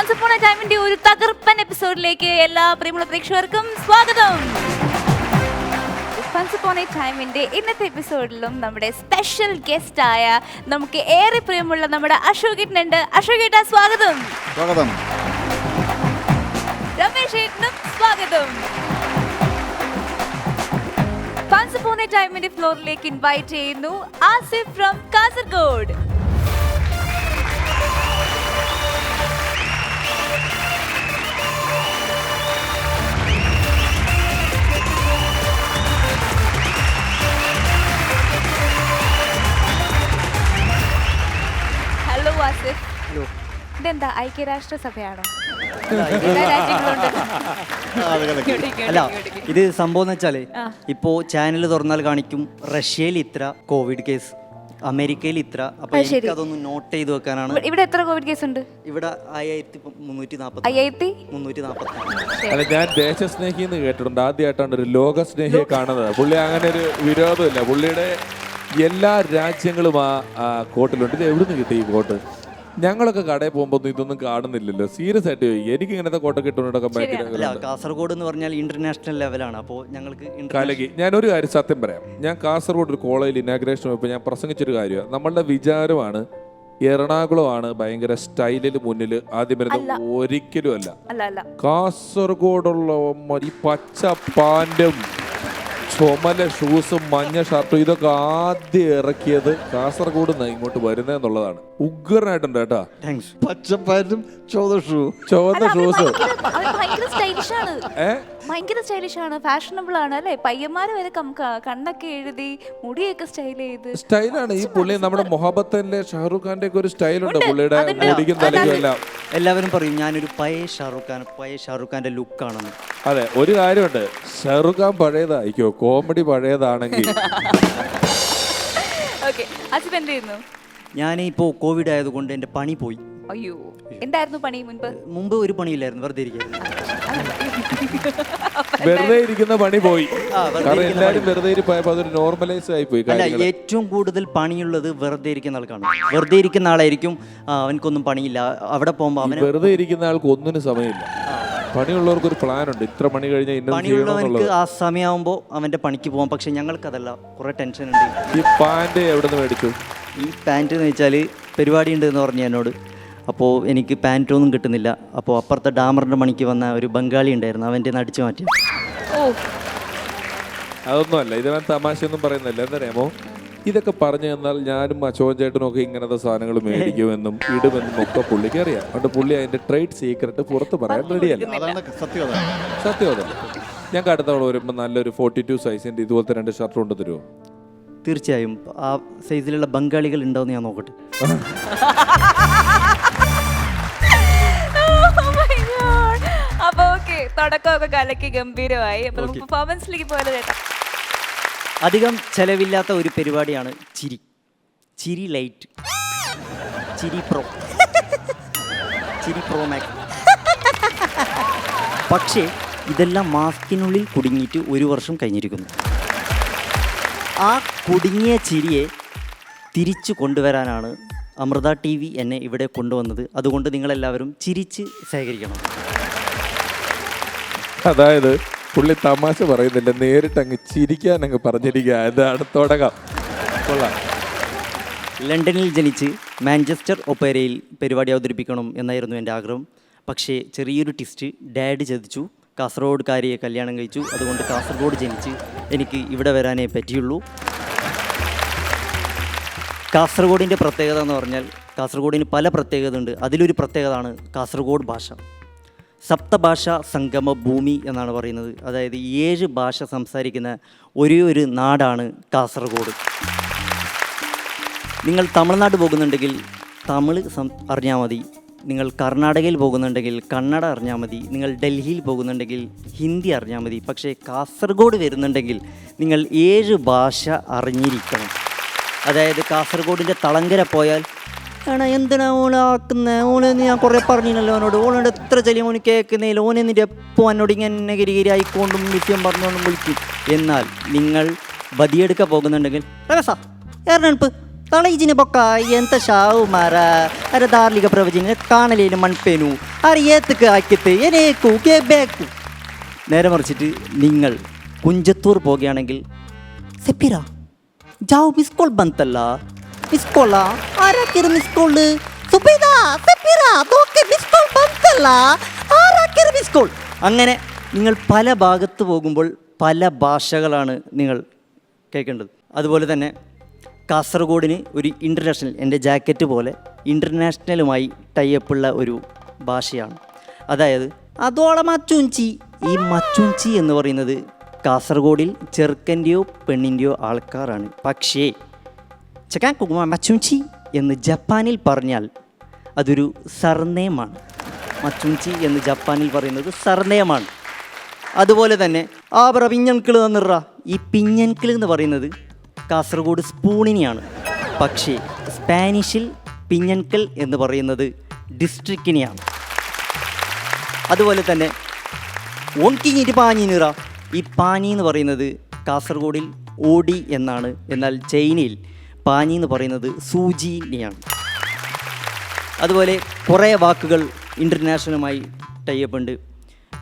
Once upon a ടൈമിന്റെ ഒരു തകർപ്പൻ എപ്പിസോഡിലേക്ക് എല്ലാ പ്രിയമുള്ള പ്രേക്ഷകർക്കും സ്വാഗതം. വൺസ് upon a ടൈമിന്റെ ഇന്നത്തെ എപ്പിസോഡിലും നമ്മുടെ സ്പെഷ്യൽ ഗസ്റ്റ് ആയ നമുക്ക് ഏറെ പ്രിയമുള്ള നമ്മുടെ അശോകേട്ടനുണ്ട്. അശോകേട്ട സ്വാഗതം. സ്വാഗതം. രമേശ് ഏട്ടനും സ്വാഗതം. വൺസ് upon a ടൈമിന്റെ ഫ്ലോറിലേക്ക് ഇൻവൈറ്റ് ചെയ്യുന്നു ആസിഫ് ഫ്രം കാസർഗോഡ്. ഇതെന്താ ഐക്യരാഷ്ട്ര സഭയാണോ എല്ലാ രാജ്യങ്ങളുണ്ട്. ഇങ്ങോട്ട് ഇങ്ങോട്ട് അല്ല. ഇത് സംഭവം എന്ന് വെച്ചാൽ. ഇപ്പോ ചാനൽ തുറന്നാൽ കാണിക്കും റഷ്യയിൽ ഇത്ര കോവിഡ് കേസ് അമേരിക്കയിൽ ഇത്ര. അപ്പൊ. എനിക്ക് അതൊന്ന് നോട്ട് ചെയ്ത് വെക്കാനാണ്. ഇവിടെ- എത്ര കോവിഡ് കേസ് ഉണ്ട്? ഇവിടെ ആയിരത്തി മുന്നൂറ്റി നാപ്പത്തി അയ്യായിരത്തി? മുന്നൂറ്റി നാപ്പത്തി അല്ല ഞാൻ ദേശസ്നേഹി എന്ന് കേട്ടിട്ടുണ്ട്. ആദ്യമായിട്ടാണ് ഒരു ലോകസ്നേഹിയെ കാണുന്നത്. പുള്ളി അങ്ങനെ ഒരു വിരോധമില്ല. പുള്ളിയുടെ എല്ലാ രാജ്യങ്ങളും ആ ആ കോട്ടിലുണ്ട്. ഇത് എവിടുന്ന് കിട്ടി ഈ കോട്ട്? ഞങ്ങളൊക്കെ കടയിൽ പോകുമ്പോൾ ഇതൊന്നും കാണുന്നില്ലല്ലോ. സീരിയസ് ആയിട്ട് ചോദിക്കും. എനിക്ക് ഇങ്ങനത്തെ കോട്ട ഭയങ്കര അല്ല കാസർഗോഡ് എന്ന് പറഞ്ഞാൽ ഇന്റർനാഷണൽ ലെവലാണ് അപ്പോൾ ഞങ്ങൾക്ക് കലകി ഞാനൊരു കാര്യം സത്യം പറയാം. ഞാൻ കാസർഗോഡ് ഒരു കോളേജിൽ ഇനാഗ്രേഷൻ പോയപ്പോൾ ഞാൻ പ്രസംഗിച്ചൊരു കാര്യമാണ് നമ്മളുടെ വിചാരമാണ് എറണാകുളമാണ് ഭയങ്കര സ്റ്റൈലിൽ മുന്നിൽ ആദ്യം വരുന്നത് ഒരിക്കലും അല്ല. കാസർഗോഡുള്ള ഈ പച്ച പാന്റും ചുമല ഷൂസും മഞ്ഞ ഷർട്ടും ഇതൊക്കെ ആദ്യം ഇറക്കിയത് കാസർഗോഡ് നിന്ന് ഇങ്ങോട്ട് വരുന്നതെന്നുള്ളതാണ് ഉഗ്രനായിട്ടുണ്ട് കേട്ടാ. താങ്ക്സ് പച്ചപ്പാരും ചോദഷു ചുവന്ന ഷൂസ് ഏ? ഭയങ്കര സ്റ്റൈലിഷ് ആണ്. ഫാഷനബിൾ ആണ് അല്ലേ? പയ്യന്മാര് വരെ കം- ക- കണ്ണൊക്കെ എഴുതി മുടിയൊക്കെ സ്റ്റൈൽ ചെയ്ത്. സ്റ്റൈലാണ് ഈ പുള്ളി നമ്മുടെ മൊഹബത്തനിലെ ഷാറൂഖ് ഖാന്റെ ഒക്കെ ഒരു സ്റ്റൈലുണ്ട് ഉണ്ട്. പുള്ളിയുടെ അതുണ്ട്. മുടിക്കും തലയ്ക്കും എല്ലാം. എല്ലാവരും പറയും ഞാനൊരു പഴയ ഷാറുഖ് ഖാൻ പഴയ ഷാറുഖ് ഖാന്റെ ലുക്കാണെന്ന് അതെ ഒരു കാര്യമുണ്ട്. ഷാറൂഖ് പഴയതായിരിക്കോ പഴയതായിക്കോ കോമഡി പഴയതാണെങ്കിൽ. ഓക്കെ അസിഫ് എന്ത് ചെയ്യുന്നു ഞാൻ ഇപ്പോൾ കോവിഡ് ആയതുകൊണ്ട് എന്റെ പണി പോയി. അയ്യോ എന്തായിരുന്നു പണി മുൻപ്? മുമ്പ് ഒരു പണിയില്ലായിരുന്നു വെറുതെ ഇരിക്കായിരുന്നു. വെറുതെ ഇരിക്കുന്ന പണി പോയി. ആ, വെറുതെ കാരണം ഇരിക്കുന്ന എല്ലാരും വെറുതെ ഇരിപ്പായപ്പോ അതൊരു നോർമലൈസ് ആയി പോയി അല്ല ഏറ്റവും കൂടുതൽ പണിയുള്ളത് വെറുതെ ഇരിക്കുന്ന ആൾക്കാണ്. വെറുതെ ഇരിക്കുന്ന ആളായിരിക്കും ആ, അവനക്കൊന്നും പണിയില്ല. അവിടെ പോകുമ്പോൾ അവന് വെറുതെ ഇരിക്കുന്ന ആൾക്ക് ഒന്നിനും സമയമില്ല. പണിയുള്ളവർക്ക് ഒരു പ്ലാൻ ഉണ്ട് ഇത്ര മണി കഴിഞ്ഞാൽ ഇന്നത് ചെയ്യണമെന്നുള്ളത് ആ സമയമാകുമ്പോൾ അവന്റെ പണിക്ക് പോകാം പക്ഷെ ഞങ്ങൾക്കതല്ല കുറേ ടെൻഷൻ ഉണ്ട്. ഈ പാന്റ് എവിടെ നിന്ന് മേടിച്ചു? ഈ പാന്റ് എന്ന് വെച്ചാൽ പരിപാടി ഉണ്ട് എന്ന് പറഞ്ഞു എന്നോട്. അപ്പോൾ എനിക്ക് പാന്റൊന്നും കിട്ടുന്നില്ല. അപ്പോൾ അപ്പുറത്തെ ഡാമറിന്റെ മണിക്ക് വന്ന ഒരു ബംഗാളി ഉണ്ടായിരുന്നു. അവന്റെ നടിച്ചു മാറ്റി. ഓ. അതൊന്നുമല്ല ഞാൻ തമാശയൊന്നും പറയുന്നില്ല. എന്തറിയാമോ ഇതൊക്കെ പറഞ്ഞു തന്നാൽ ഞാനും അശോകൻ ചേട്ടനും ഒക്കെ ഇങ്ങനത്തെ സാധനങ്ങൾ മേടിക്കുമെന്നും ഇടുമെന്നും ഒക്കെ പുള്ളിക്ക് അറിയാം. അതുകൊണ്ട് പുള്ളി അതിന്റെ ട്രേഡ് സീക്രട്ട് പുറത്ത് പറയാൻ റെഡിയല്ല സത്യം അതല്ല ഞങ്ങൾക്ക് അടുത്ത തവണ വരുമ്പോൾ നല്ലൊരു ഫോർട്ടി ടു സൈസിന്റെ ഇതുപോലത്തെ രണ്ട് ഷർട്ട് കൊണ്ട് തരുമോ തീർച്ചയായും. ആ സൈസിലുള്ള ബംഗാളികൾ ഉണ്ടോയെന്ന് ഞാൻ നോക്കട്ടെ. അപ്പൊ ഓക്കെ തുടക്കമൊക്കെ കലക്കി ഗംഭീരമായി. അപ്പൊ നമുക്ക് പെർഫോമൻസിലേക്ക് പോയത് ചേട്ടാ അധികം ചെലവില്ലാത്ത ഒരു പരിപാടിയാണ് ചിരി. ചിരി ലൈറ്റ്. ചിരി പ്രോ. ചിരി പ്രോ മാക്സ് പക്ഷേ ഇതെല്ലാം മാസ്കിനുള്ളിൽ കുടുങ്ങിയിട്ട് ഒരു വർഷം കഴിഞ്ഞിരിക്കുന്നു. ആ കുടുങ്ങിയ ചിരിയെ തിരിച്ചു കൊണ്ടുവരാനാണ് അമൃത ടി വി എന്നെ ഇവിടെ കൊണ്ടുവന്നത്. അതുകൊണ്ട് നിങ്ങളെല്ലാവരും ചിരിച്ച് ശേഖരിക്കണം അതായത് പുള്ളി തമാശ പറയുന്നില്ല നേരിട്ട് അങ്ങ് ചിരിക്കാൻ അങ്ങ് പറഞ്ഞിരിക്കുക അതാണ് തുടങ്ങാം കൊള്ളാം. ലണ്ടനിൽ ജനിച്ച് മാഞ്ചസ്റ്റർ ഒപ്പേരയിൽ പരിപാടി അവതരിപ്പിക്കണം എന്നായിരുന്നു എന്റെ ആഗ്രഹം. പക്ഷേ ചെറിയൊരു ട്വിസ്റ്റ് ഡാഡ് ചതിച്ചു. കാസർഗോഡ്കാരിയെ കല്യാണം കഴിച്ചു. അതുകൊണ്ട് കാസർഗോഡ് ജനിച്ച് എനിക്ക് ഇവിടെ വരാനേ പറ്റിയുള്ളൂ. കാസർഗോഡിന്റെ പ്രത്യേകത എന്ന് പറഞ്ഞാൽ കാസർഗോഡിന് പല പ്രത്യേകത ഉണ്ട് അതിലൊരു പ്രത്യേകതയാണ് കാസർഗോഡ് ഭാഷ. സപ്തഭാഷ സംഗമ ഭൂമി എന്നാണ് പറയുന്നത്. അതായത് ഏഴ് ഭാഷ സംസാരിക്കുന്ന ഒരേ ഒരു നാടാണ് കാസർഗോഡ്. നിങ്ങൾ തമിഴ്നാട് പോകുന്നുണ്ടെങ്കിൽ തമിഴ് സം അറിഞ്ഞാൽ മതി. നിങ്ങൾ കർണാടകയിൽ പോകുന്നുണ്ടെങ്കിൽ കന്നഡ അറിഞ്ഞാൽ മതി. നിങ്ങൾ ഡൽഹിയിൽ പോകുന്നുണ്ടെങ്കിൽ ഹിന്ദി അറിഞ്ഞാൽ മതി. പക്ഷേ കാസർഗോഡ് വരുന്നുണ്ടെങ്കിൽ നിങ്ങൾ ഏഴ് ഭാഷ അറിഞ്ഞിരിക്കണം. അതായത് കാസർഗോഡിന്റെ തളങ്കര പോയാൽ എടാ എന്തിനാ ഓളാക്കുന്ന ഓളെന്ന് ഞാൻ കുറേ പറഞ്ഞില്ലല്ലോ അവനോട്. ഓളോട് എത്ര ചെലി ഓന് കേൾക്കുന്നതിൽ ഓനെ നിന്റെ എപ്പോൾ എന്നോട് ഇങ്ങനെ ഗിരിഗിരി ആയിക്കൊണ്ടും വിഷയം പറഞ്ഞുകൊണ്ടും വിളിക്കും. എന്നാൽ നിങ്ങൾ ബതിയെടുക്കാൻ പോകുന്നുണ്ടെങ്കിൽ രകസ ഏറെപ്പ് തളയിജിന് പൊക്ക എന്ത ഷാവുമാര അര ധാർലിക പ്രവചന കാണലേലും മൺപേനു അര ഏത്തക്ക് ആക്കിത്ത് എനേക്കു നേരെ മറിച്ചിട്ട് നിങ്ങൾ കുഞ്ചത്തൂർ പോകുകയാണെങ്കിൽ സെപ്പിര ജാവ് മിസ് കോൾ ബന്തല്ല അങ്ങനെ നിങ്ങൾ പല ഭാഗത്ത് പോകുമ്പോൾ പല ഭാഷകളാണ് നിങ്ങൾ കേൾക്കേണ്ടത്. അതുപോലെ തന്നെ കാസർഗോഡിന് ഒരു ഇന്റർനാഷണൽ എന്റെ ജാക്കറ്റ് പോലെ ഇന്റർനാഷണലുമായി ടൈപ്പുള്ള ഒരു ഭാഷയാണ്. അതായത് അതോളം മച്ചുഞ്ചി. ഈ മച്ചുഞ്ചി എന്ന് പറയുന്നത് കാസർഗോഡിൽ ചെറുക്കന്റെയോ പെണ്ണിന്റെയോ ആൾക്കാരാണ്. പക്ഷേ ചക്കാൻ കുക്കുമ മച്ചുഞ്ചി എന്ന് ജപ്പാനിൽ പറഞ്ഞാൽ അതൊരു സർനേമാണ്. മച്ചുഞ്ചി എന്ന് ജപ്പാനിൽ പറയുന്നത് സർനെയമാണ്. അതുപോലെ തന്നെ ആ പറ പിഞ്ഞൻകിൾ തന്നിറ. ഈ പിഞ്ഞൻകിൾ എന്ന് പറയുന്നത് കാസർഗോഡ് സ്പൂണിനെയാണ്. പക്ഷേ സ്പാനിഷിൽ പിഞ്ഞൻകൽ എന്ന് പറയുന്നത് ഡിസ്ട്രിക്റ്റിനെയാണ്. അതുപോലെ തന്നെ ഓൺകിങ്ങിട്ട് പാനി നിറ. ഈ പാനി എന്ന് പറയുന്നത് കാസർഗോഡിൽ ഓടി എന്നാണ്. എന്നാൽ ചൈനയിൽ പാനി എന്ന് പറയുന്നത് സൂചിനെയാണ് അതുപോലെ കുറേ വാക്കുകൾ ഇന്റർനാഷണലുമായി ടൈപ്പ് ഉണ്ട്.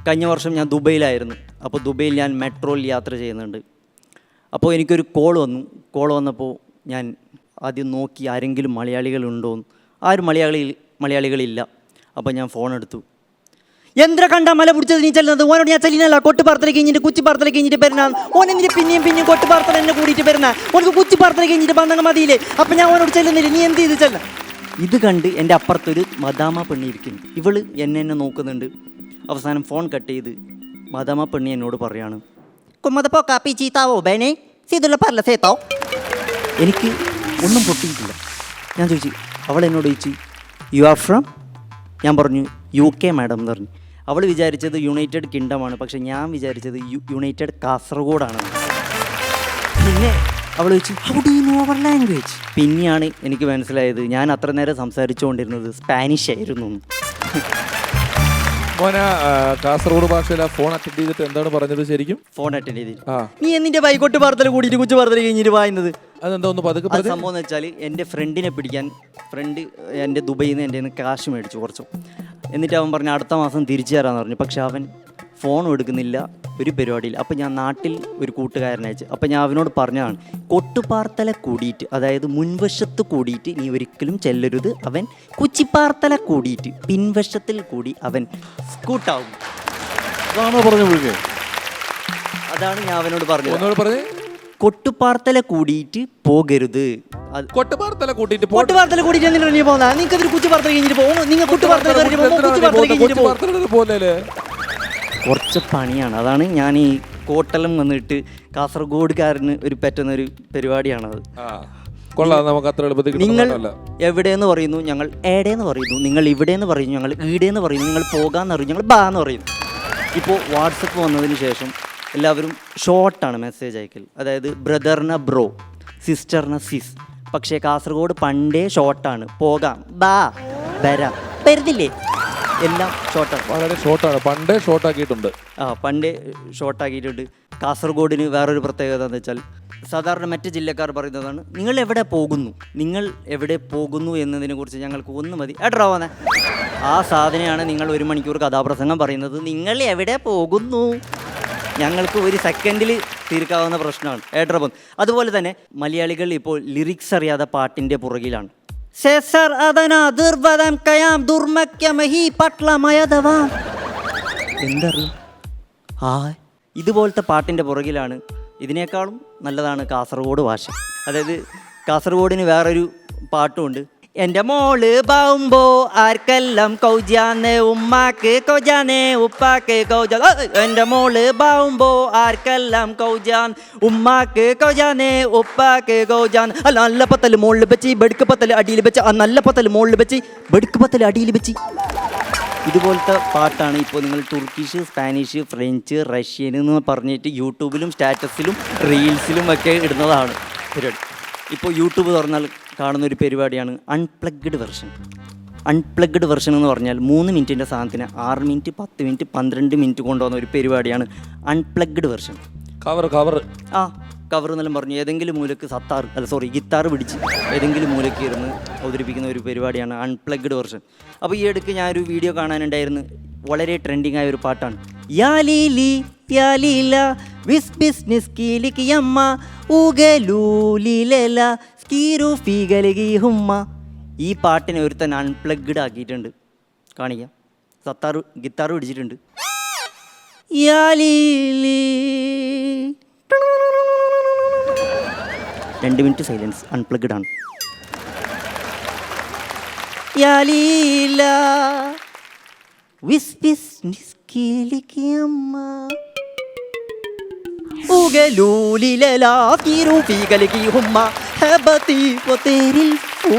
കഴിഞ്ഞ വർഷം ഞാൻ ദുബൈയിലായിരുന്നു. അപ്പോൾ ദുബൈയിൽ ഞാൻ മെട്രോയിൽ യാത്ര ചെയ്യുന്നുണ്ട്. അപ്പോൾ എനിക്കൊരു കോൾ വന്നു. കോൾ വന്നപ്പോൾ ഞാൻ ആദ്യം നോക്കി ആരെങ്കിലും മലയാളികളുണ്ടോ എന്ന്. ആരും മലയാളി മലയാളികളില്ല. അപ്പോൾ ഞാൻ ഫോൺ എടുത്തു. എന്തിനാ കണ്ട മല പിടിച്ചത് നീ ചെല്ലുന്നത്. ഓനോട് ഞാൻ ചെല്ലിനല്ല. കൊട്ടുപാർത്തല കഴിഞ്ഞിട്ട് കുച്ചി പാർത്തല കഴിഞ്ഞിട്ട് വരുന്ന ഓൻ എന്തിന് പിന്നെയും പിന്നെയും കൊട്ടുപാർത്തല എന്നെ കൂടിയിട്ട് വരുന്ന ഓനക്ക് കുച്ചി പാർത്തല കഴിഞ്ഞിട്ട് വന്നങ്ങ് മതിയില്ലേ? അപ്പം ഞാൻ ഓനോട് ചെല്ലുന്നില്ല. നീ എന്ത് ചെയ്ത് ചെല്ല? ഇത് കണ്ട് എന്റെ അപ്പുറത്തൊരു മദാമ പെണ്ണി ഇരിക്കുന്നു ഇവൾ എന്നെ എന്നെ നോക്കുന്നുണ്ട്. അവസാനം ഫോൺ കട്ട് ചെയ്ത് മദാമ പെണ്ണി എന്നോട് പറയാണ്. കുമ്മതപ്പോ കാപ്പി ചീത്താവോ ബേനെ? സീതുള്ള പറല സേത്താവോ എനിക്ക് ഒന്നും പൊട്ടിയിട്ടില്ല. ഞാൻ ചോദിച്ചു അവൾ എന്നോട് ചോദിച്ചു യു ആർ ഫ്രം ഞാൻ പറഞ്ഞു യു കെ മാഡം എന്ന് പറഞ്ഞു. അവൾ വിചാരിച്ചത് യുണൈറ്റഡ് കിങ്ഡമാണ് പക്ഷെ ഞാൻ വിചാരിച്ചത് യുണൈറ്റഡ് കാസർഗോഡാണ്. പിന്നെ അവൾ ചോദിച്ചു how do know our language പിന്നെയാണ് എനിക്ക് മനസ്സിലായത് ഞാൻ അത്ര നേരം സംസാരിച്ചുകൊണ്ടിരുന്നത് സ്പാനിഷ് ആയിരുന്നു എന്ന്. കാസർഗോഡ് ഭാഷയിൽ ഫോൺ അറ്റൻഡ് ചെയ്തിട്ട് എന്താണ് പറഞ്ഞത് ശരിക്കും? ഫോൺ അറ്റൻഡ് ചെയ്തിട്ട് നീ എന്നിന്റെ ബൈക്കോട്ട് പറത്തൽ കൂടിയിട്ട് കുച്ചു പറത്തൽ കഴിഞ്ഞിട്ട് വായുന്നത് അതെന്താ ഒന്ന് പതുക്കെ അത്? സംഭവം എന്ന് വെച്ചാൽ എന്റെ ഫ്രണ്ടിനെ പിടിക്കാൻ ഫ്രണ്ട് എന്റെ ദുബൈയിൽ നിന്ന് എന്റെ കാശ് മേടിച്ചു കുറച്ചു. എന്നിട്ട് അവൻ പറഞ്ഞു അടുത്ത മാസം തിരിച്ചു തരാമെന്ന് പറഞ്ഞു. പക്ഷെ അവൻ ഫോണും എടുക്കുന്നില്ല ഒരു പരിപാടിയിൽ അപ്പം ഞാൻ നാട്ടിൽ ഒരു കൂട്ടുകാരനെ അയച്ചു. അപ്പം ഞാൻ അവനോട് പറഞ്ഞതാണ് കൊട്ടുപാർത്തല കൂടിയിട്ട് അതായത് മുൻവശത്ത് കൂടിയിട്ട് നീ ഒരിക്കലും ചെല്ലരുത്. അവൻ കുച്ചിപ്പാർത്തല കൂടിയിട്ട് പിൻവശത്തിൽ കൂടി അവൻ സ്കൂട്ടാവും അതാണോ പറഞ്ഞു അതാണ് ഞാൻ അവനോട് പറഞ്ഞത്. കൊട്ടുപാർത്തല കൂടിയിട്ട് പോകരുത്. കൊട്ടുപാർത്തല കൂട്ടിയിട്ട് പോ- കൊട്ടുപാർത്തല കൂടിയിട്ട് എന്തിനാണ് നീ പോകുന്നത് നിങ്ങൾക്ക് അതൊരു കുച്ചു കഴിഞ്ഞിട്ട് പോകും നിങ്ങൾ കുട്ടുപാർത്തല കഴിഞ്ഞിട്ട് പോകും കുച്ചു പാർത്തല കഴിഞ്ഞിട്ട് പോകും കുറച്ച് പണിയാണ്. അതാണ് ഞാൻ ഈ കോട്ടലം വന്നിട്ട് കാസർഗോഡുകാരന് ഒരു പറ്റുന്ന ഒരു പരിപാടിയാണത് കൊള്ളാം. നമുക്ക് അത്ര എളുപ്പത്തിൽ നിങ്ങൾ എവിടെയെന്ന് പറയുന്നു? ഞങ്ങൾ ഏടേന്ന് പറയുന്നു. നിങ്ങൾ ഇവിടെയെന്ന് പറയുന്നു. ഞങ്ങൾ ഈടേന്ന് പറയുന്നു. നിങ്ങൾ പോകാന്ന് പറയുന്നു. ഞങ്ങൾ ബാ എന്ന് പറയുന്നു. ഇപ്പോൾ വാട്സപ്പ് വന്നതിന് ശേഷം എല്ലാവരും ഷോർട്ടാണ് മെസ്സേജ് അയക്കൽ. അതായത് ബ്രദറിന ബ്രോ സിസ്റ്ററിന സിസ്. പക്ഷേ കാസർഗോഡ് പണ്ടേ ഷോർട്ടാണ് പോകാം. ബാ. വരാം. വരുന്നില്ലേ? എല്ലാം ഷോർട്ടാണ് വളരെ ഷോർട്ടാണ് പണ്ടേ ഷോർട്ടാക്കിയിട്ടുണ്ട് ആ പണ്ടേ ഷോർട്ടാക്കിയിട്ടുണ്ട് കാസർഗോഡിന് വേറൊരു പ്രത്യേകത എന്ന് വെച്ചാൽ സാധാരണ മറ്റ് ജില്ലക്കാർ പറയുന്നതാണ് നിങ്ങൾ എവിടെ പോകുന്നു? നിങ്ങൾ എവിടെ പോകുന്നു എന്നതിനെ കുറിച്ച് ഞങ്ങൾക്ക് ഒന്ന് മതി. എട്രാ വന്നെ. ആ സാധനയാണ് നിങ്ങൾ ഒരു മണിക്കൂർ കഥാപ്രസംഗം പറയുന്നത്. നിങ്ങൾ എവിടെ പോകുന്നു? ഞങ്ങൾക്ക് ഒരു സെക്കൻഡിൽ തീർക്കാവുന്ന പ്രശ്നമാണ്. ഏട്രബം അതുപോലെ തന്നെ മലയാളികൾ ഇപ്പോൾ ലിറിക്സ് അറിയാതെ പാട്ടിന്റെ പുറകിലാണ്. കയാം ആ ഇതുപോലത്തെ പാട്ടിന്റെ പുറകിലാണ് ഇതിനേക്കാളും നല്ലതാണ് കാസർഗോഡ് ഭാഷ. അതായത് കാസർഗോഡിന് വേറൊരു പാട്ടുമുണ്ട്. എന്റെ മോൾ പാവുമ്പോ ആർക്കെല്ലാം കൗജാന്ന്? ഉമ്മാക്ക് കൗജാന് ഉപ്പാക്ക് കൗജാൻ എന്റെ മോൾ പാവുമ്പോ ആർക്കെല്ലാം കൗജാൻ ഉമ്മാക്ക് കൗജാന് ഉപ്പാക്ക് കൗജാൻ അല്ല നല്ല പത്തൽ മുകളിൽ വെച്ച് ബെടുക്ക് പത്തൽ അടിയിൽ വെച്ച് ആ നല്ല പത്തൽ മുകളിൽ വെച്ച് ബെടുക്ക് പത്തൽ അടിയിൽ വെച്ച്. ഇതുപോലത്തെ പാട്ടാണ് ഇപ്പോൾ നിങ്ങൾ തുർക്കിഷ് സ്പാനിഷ് ഫ്രഞ്ച് റഷ്യൻ എന്ന് പറഞ്ഞിട്ട് യൂട്യൂബിലും സ്റ്റാറ്റസിലും റീൽസിലും ഒക്കെ ഇടുന്നതാണ്. പരിപാടി ഇപ്പോൾ യൂട്യൂബ് തുറന്നാൽ കാണുന്ന ഒരു പരിപാടിയാണ് അൺപ്ലഗ്ഡ് വെർഷൻ അൺപ്ലഗ്ഡ് വെർഷൻ എന്ന് പറഞ്ഞാൽ മൂന്ന് മിനിറ്റിന്റെ സാധനത്തിന് ആറ് മിനിറ്റ് പത്ത് മിനിറ്റ് പന്ത്രണ്ട് മിനിറ്റ് കൊണ്ടുവന്ന ഒരു പരിപാടിയാണ് അൺപ്ലഗ്ഡ് വെർഷൻ കവർ കവർ ആ കവർ എന്നെല്ലാം പറഞ്ഞു. ഏതെങ്കിലും മൂലക്ക് സത്താർ അല്ല സോറി ഗിത്താർ പിടിച്ച് ഏതെങ്കിലും മൂലക്ക് ഇരുന്ന് അവതരിപ്പിക്കുന്ന ഒരു പരിപാടിയാണ് അൺപ്ലഗ്ഡ് വെർഷൻ അപ്പോൾ ഈ ഇടയ്ക്ക് ഞാനൊരു വീഡിയോ കാണാനുണ്ടായിരുന്നു. വളരെ ട്രെൻഡിങ് ആയ ഒരു പാട്ടാണ്. ഈ പാട്ടിനെ ഒരുത്തൻ അൺപ്ലഗ്ഡ് ആക്കിയിട്ടുണ്ട്. കാണിക്ക. സത്താർ ഗിത്താർ പിടിച്ചിട്ടുണ്ട്. രണ്ട് മിനിറ്റ് സൈലൻസ്. അൺപ്ലഗ്ഡ് ആണ്. വിസ് വിസ് ഫൂ.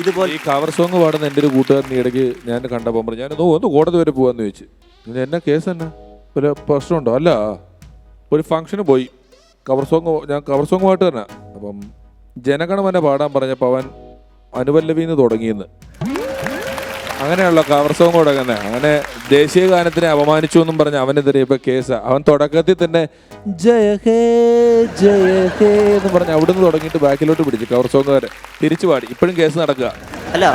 ഇതുപോലെ ഈ കവർ സോങ് പാടുന്ന എന്റെ ഒരു കൂട്ടുകാരൻ ഈ ഇടയ്ക്ക് ഞാൻ കണ്ടപ്പോൾ പറഞ്ഞു ഞാനൊന്ന് ഒന്ന് കോടതി വരെ പോകാന്ന് ചോദിച്ചു. പിന്നെ എന്നാ കേസ് എന്നാ? ഒരു പ്രശ്നമുണ്ടോ? അല്ല ഒരു ഫംഗ്ഷന് പോയി. കവർ സോങ് ഞാൻ കവർ സോങ് പാട്ട് തന്നെ അപ്പം ജനഗണമന പാടാൻ പറഞ്ഞപ്പോൾ അവൻ അനുപല്ലവിന്ന് തുടങ്ങിയെന്ന്. അങ്ങനെയുള്ള കവർ സോങ് തുടങ്ങുന്നത് അങ്ങനെ ദേശീയ ഗാനത്തിനെ അപമാനിച്ചു എന്നും പറഞ്ഞ് അവനെതിരെ ഇപ്പൊ കേസ്. അവൻ തുടക്കത്തിൽ തന്നെ ജയ ഹേ ജയ ഹേ എന്ന് പറഞ്ഞ് അവിടുന്ന് തുടങ്ങിയിട്ട് ബാക്കിലോട്ട് പിടിച്ചു കവർ വരെ തിരിച്ചു പാടി. ഇപ്പോഴും കേസ് നടക്കുക. അല്ല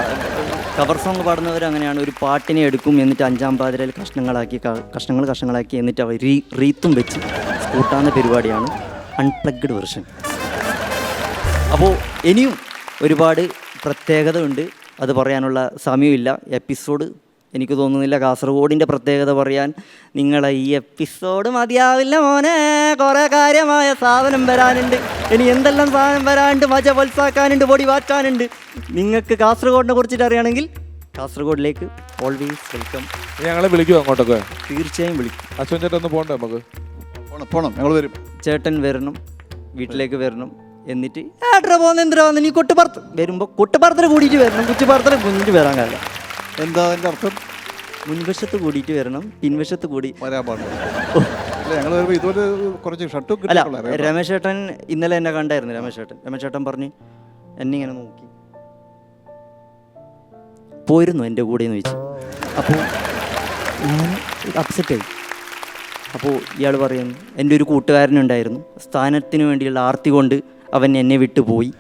കവർ സോങ് പാടുന്നവർ അങ്ങനെയാണ്. ഒരു പാട്ടിനെ എടുക്കും എന്നിട്ട് അഞ്ചാം പാതിരയിൽ കഷ്ണങ്ങളാക്കി കഷ്ണങ്ങൾ കഷ്ണങ്ങളാക്കി എന്നിട്ട് അവർ റീ റീത്തും വെച്ച് കൂട്ടാവുന്ന പരിപാടിയാണ് അൺപ്ലഗ്ഡ് വെർഷൻ അപ്പോൾ ഇനിയും ഒരുപാട് പ്രത്യേകത ഉണ്ട് അത് പറയാനുള്ള സമയമില്ല. എപ്പിസോഡ് എനിക്ക് തോന്നുന്നില്ല. കാസർഗോഡിന്റെ പ്രത്യേകത പറയാൻ നിങ്ങളെ ഈ എപ്പിസോഡ് മതിയാവില്ല മോനെ. കുറേ കാര്യമായ സാധനം വരാനുണ്ട്. ഇനി എന്തെല്ലാം സാധനം വരാനുണ്ട്? മജ വത്സാക്കാനുണ്ട് പൊടി വാറ്റാനുണ്ട്. നിങ്ങൾക്ക് കാസർഗോഡിനെ കുറിച്ചിട്ട് അറിയണമെങ്കിൽ കാസർഗോഡിലേക്ക് ഓൾവേസ് വെൽക്കം ഞങ്ങളെ വിളിക്കുമോ അങ്ങോട്ടൊക്കെ? തീർച്ചയായും വിളിക്കും. അച്ഛൻ ചേട്ടൻ ഒന്ന് പോകണ്ടേ നമുക്ക്? പോണം പോണം. ഞങ്ങൾ വരും. ചേട്ടൻ വരണം. വീട്ടിലേക്ക് വരണം. എന്നിട്ട് ആട്ര പോകുന്ന എന്തിനാ വന്ന്? നീ കൊട്ടുപാർത്ത്. വരുമ്പോൾ കൊട്ടുപുറത്തിന് കൂടിയിട്ട് വരണം. കുറ്റുപുറത്തിന് കുഞ്ഞിട്ട് വരാൻ കാര്യം എന്താ അതിന്റെ അർത്ഥം? മുൻവശത്ത് കൂടിയിട്ട് വരണം പിൻവശത്ത് കൂടി വരാൻ പാടില്ല. ഞങ്ങൾ ഇതുപോലെ കുറച്ച് ഷർട്ടും അല്ല കിട്ടിയിട്ടുള്ള രമേശ് ചേട്ടൻ ഇന്നലെ എന്നെ കണ്ടായിരുന്നു രമേശ് ചേട്ടൻ രമേശ് ചേട്ടൻ പറഞ്ഞ് എന്നെ ഇങ്ങനെ നോക്കി. പോയിരുന്നു എന്റെ കൂടെ എന്ന് ചോദിച്ചു അപ്പോൾ ഞാൻ അപ്സെറ്റായി അപ്പോൾ ഇയാൾ പറയുന്നു എന്റെ ഒരു കൂട്ടുകാരനുണ്ടായിരുന്നു. സ്ഥാനത്തിന് വേണ്ടിയുള്ള ആർത്തി കൊണ്ട് അവൻ എന്നെ വിട്ടുപോയി.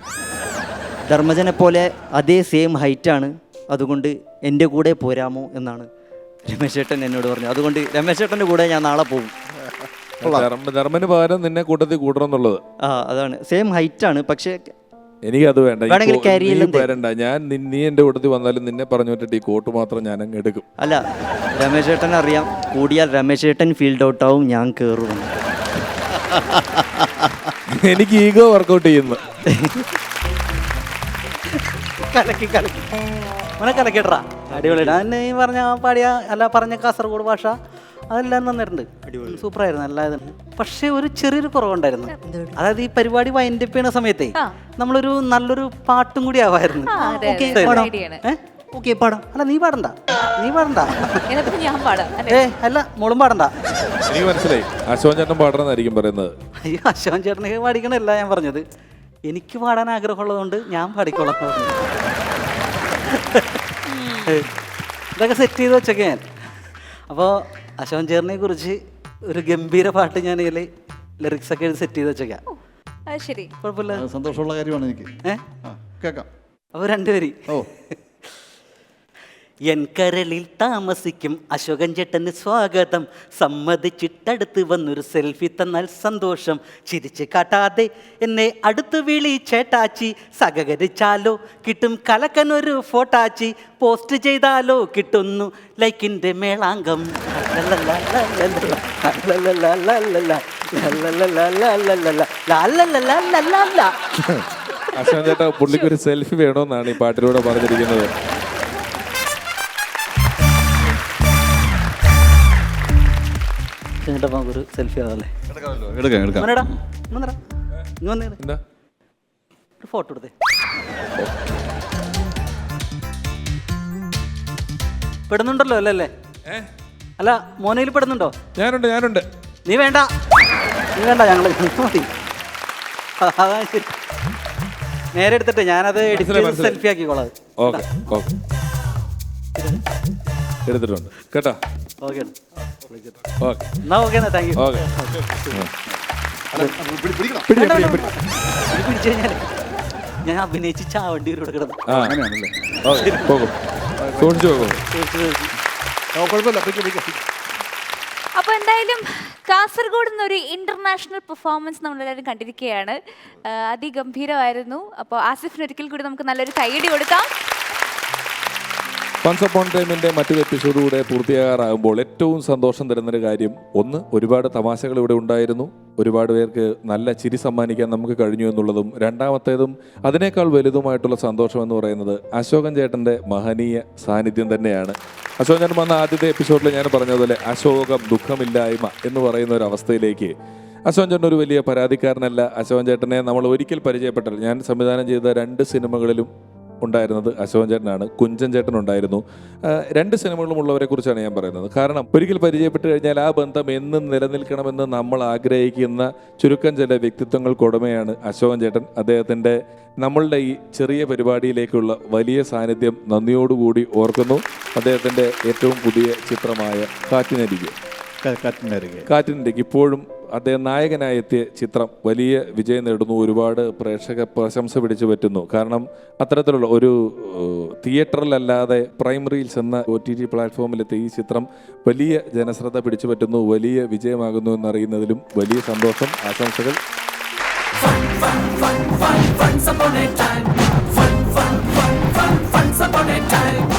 ധർമ്മജനെ പോലെ അതേ സെയിം ഹൈറ്റാണ് അതുകൊണ്ട് എന്റെ കൂടെ പോരാമോ എന്നാണ് രമേശേട്ടൻ എന്നോട് പറഞ്ഞു അതുകൊണ്ട് രമേശ് ചേട്ടന്റെ കൂടെ ഞാൻ നാളെ പോകും. ധർമ്മ ധർമ്മന് പകരം നിന്നെ കൂട്ടത്തിൽ കൂട്ടണം എന്നുള്ളത്. ആ അതാണ്. സെയിം ഹൈറ്റാണ് പക്ഷേ എനിക്കത് വേണ്ട. ഈ വേണമെങ്കിൽ കോ- carry വരണ്ട. ഞാൻ നി- എന്റെ കൂട്ടത്തിൽ വന്നാലും നിന്നെ പറഞ്ഞു വിട്ടിട്ട് ഈ കോട്ട് മാത്രം ഞാൻ അങ്ങ് എടുക്കും. അല്ല രമേശ് ചേട്ടൻ അറിയാം കൂടിയാൽ രമേശ് ചേട്ടൻ ഫീൽഡ് ഔട്ട് ആവും ഞാൻ കയറും എനിക്ക് ഈഗോ വർക്കൗട്ട് ചെയ്യുന്നു. കലക്കി കലക്കി. മോനെ ഈ പറഞ്ഞ ആ പാടിയ അല്ല പറഞ്ഞ കാസർഗോഡ് ഭാഷ അതെല്ലാം നന്നായിട്ടുണ്ട്. സൂപ്പറായിരുന്നു എല്ലാ ഇതും. പക്ഷേ ഒരു ചെറിയൊരു കുറവുണ്ടായിരുന്നു. അതായത് ഈ പരിപാടി വൈൻഡപ്പ് ചെയ്യുന്ന സമയത്തേ. നമ്മളൊരു നല്ലൊരു പാട്ടും കൂടി ആവായിരുന്നു. ഓക്കേ, ഓക്കേ പാടാം. അല്ല നീ പാടണ്ട. നീ പാടണ്ട. എന്നിട്ട് ഞാൻ പാടാം. അല്ലേ? ഏ അല്ല മോളും പാടണ്ട. എനിക്ക് മനസ്സിലായി. അശോകൻ ചേട്ടൻ പാടണമെന്നായിരിക്കും പറയുന്നത്. അയ്യോ അശോകൻ ചേട്ടനെ പാടിക്കണല്ല ഞാൻ പറഞ്ഞത്. എനിക്ക് പാടാൻ ആഗ്രഹമുള്ളതുകൊണ്ട് ഞാൻ പാടിക്കോളാം ഇതൊക്കെ സെറ്റ് ചെയ്ത് വെച്ചൊക്കെ ഞാൻ. അപ്പോൾ അശോകൻ ചേർനെ കുറിച്ച് ഒരു ഗംഭീര പാട്ട് ഞാൻ ഇതിൽ ലിറിക്സ് ഒക്കെ സെറ്റ് ചെയ്ത് വെച്ചേക്കാം. അത് ശരി. കുഴപ്പമില്ല. സന്തോഷമുള്ള കാര്യമാണ് എനിക്ക്. ഏ? ആ കേൾക്കാം. അപ്പോൾ രണ്ടുപേരി. ഓ. എൻ കരളിൽ താമസിക്കും അശോകൻ ചേട്ടന് സ്വാഗതം. സമ്മതിച്ചിട്ടടുത്ത് വന്നൊരു സെൽഫി തന്നാൽ സന്തോഷം. ചിരിച്ച് കാട്ടാതെ എന്നെ അടുത്ത് വിളി ചേട്ടാച്ചി സഹകരിച്ചാലോ? കിട്ടും കലക്കനൊരു ഫോട്ടാച്ചി പോസ്റ്റ് ചെയ്താലോ? കിട്ടുന്നു ലൈക്കിന്റെ മേളാങ്കം. അശോകൻ ചേട്ടാ പുള്ളിക്ക് ഒരു സെൽഫി വേണമെന്നാണ് ഈ പാട്ടിലൂടെ പറഞ്ഞിരിക്കുന്നത്. എന്നിട്ട് നമുക്കൊരു സെൽഫി ആവാല്ലേ എടുക്കാം എടുക്കാം. വന്നടാ ഇങ്ങ് ഇങ്ങ് വന്നേ. എന്താ? ഒരു ഫോട്ടോ എടുത്തേ. പെടുന്നുണ്ടല്ലോ അല്ലേ അല്ലേ? മോനയിൽ പെടുന്നുണ്ടോ? ഞാനുണ്ട് ഞാനുണ്ട്. നീ വേണ്ട. നീ വേണ്ട ഞങ്ങൾ മതി നേരെ എടുത്തിട്ട് ഞാനത്. സെൽഫി ആക്കിക്കോളാം. എടുത്തിട്ടുണ്ട്. കേട്ടോ? ഓക്കെ എന്നാ എന്നാ താങ്ക് യു പിടിച്ചു ഞാൻ അഭിനയിച്ച് ചാവണ്ടി വരും ഇവിടെ കിടന്ന്. ആ. അങ്ങനെയാണല്ലേ ഓക്കെ പോകും. സൂക്ഷിച്ചു പോകും. കുഴപ്പമില്ല. അപ്പോൾ എന്തായാലും കാസർഗോഡ് നിന്നൊരു ഇന്റർനാഷണൽ പെർഫോമൻസ് നമ്മളെല്ലാവരും കണ്ടിരിക്കുകയാണ്. ആ, അതിഗംഭീരമായിരുന്നു. അപ്പോൾ ആസിഫിന് ഒരിക്കൽ കൂടി നമുക്ക് നല്ലൊരു കൈയടി കൊടുക്കാം. വൺസ് അപ്പോൺ ടൈമിന്റെ മറ്റൊരു എപ്പിസോഡിലൂടെ പൂർത്തിയാകാറാകുമ്പോൾ ഏറ്റവും സന്തോഷം തരുന്നൊരു കാര്യം ഒന്ന് ഒരുപാട് തമാശകൾ ഇവിടെ ഉണ്ടായിരുന്നു. ഒരുപാട് പേർക്ക് നല്ല ചിരി സമ്മാനിക്കാൻ നമുക്ക് കഴിഞ്ഞു എന്നുള്ളതും രണ്ടാമത്തേതും അതിനേക്കാൾ വലുതുമായിട്ടുള്ള സന്തോഷം എന്ന് പറയുന്നത് അശോകൻ ചേട്ടന്റെ മഹനീയ സാന്നിധ്യം തന്നെയാണ്. അശോകൻ ചേട്ടൻ വന്ന ആദ്യത്തെ എപ്പിസോഡിൽ ഞാൻ പറഞ്ഞതുപോലെ അശോകം ദുഃഖമില്ലായ്മ എന്ന് പറയുന്ന ഒരു അവസ്ഥയിലേക്ക്. അശോകൻ ചേട്ടൻ ഒരു വലിയ പരാതിക്കാരനല്ല. അശോകൻ ചേട്ടനെ നമ്മൾ ഒരിക്കൽ പരിചയപ്പെട്ടാൽ ഞാൻ സംവിധാനം ചെയ്ത രണ്ട് സിനിമകളിലും ഉണ്ടായിരുന്നത് അശോകൻ ചേട്ടനാണ് കുഞ്ചൻ ചേട്ടൻ ഉണ്ടായിരുന്നു. രണ്ട് സിനിമകളും ഉള്ളവരെ കുറിച്ചാണ് ഞാൻ പറയുന്നത്. കാരണം ഒരിക്കൽ പരിചയപ്പെട്ട് കഴിഞ്ഞാൽ ആ ബന്ധം എന്നും നിലനിൽക്കണമെന്ന് നമ്മൾ ആഗ്രഹിക്കുന്ന ചുരുക്കം ചില വ്യക്തിത്വങ്ങൾക്കുടമയാണ് അശോകൻ ചേട്ടൻ. അദ്ദേഹത്തിന്റെ നമ്മളുടെ ഈ ചെറിയ പരിപാടിയിലേക്കുള്ള വലിയ സാന്നിധ്യം നന്ദിയോടുകൂടി ഓർക്കുന്നു. അദ്ദേഹത്തിന്റെ ഏറ്റവും പുതിയ ചിത്രമായ കാറ്റിനരികെ. കാറ്റിനരികെ. കാറ്റിനരികെ. ഇപ്പോഴും അദ്ദേഹം നായകനായി എത്തിയ ചിത്രം വലിയ വിജയം നേടുന്നു ഒരുപാട് പ്രേക്ഷക പ്രശംസ പിടിച്ചു പറ്റുന്നു കാരണം അത്തരത്തിലുള്ള ഒരു തിയേറ്ററിലല്ലാതെ പ്രൈം റീൽസ് എന്ന ഒ ടി ടി പ്ലാറ്റ്ഫോമിലെത്തിയ ഈ ചിത്രം വലിയ ജനശ്രദ്ധ പിടിച്ചു പറ്റുന്നു വലിയ വിജയമാകുന്നു എന്നറിയുന്നതിലും വലിയ സന്തോഷം ആശംസകൾ fun, fun, fun, fun.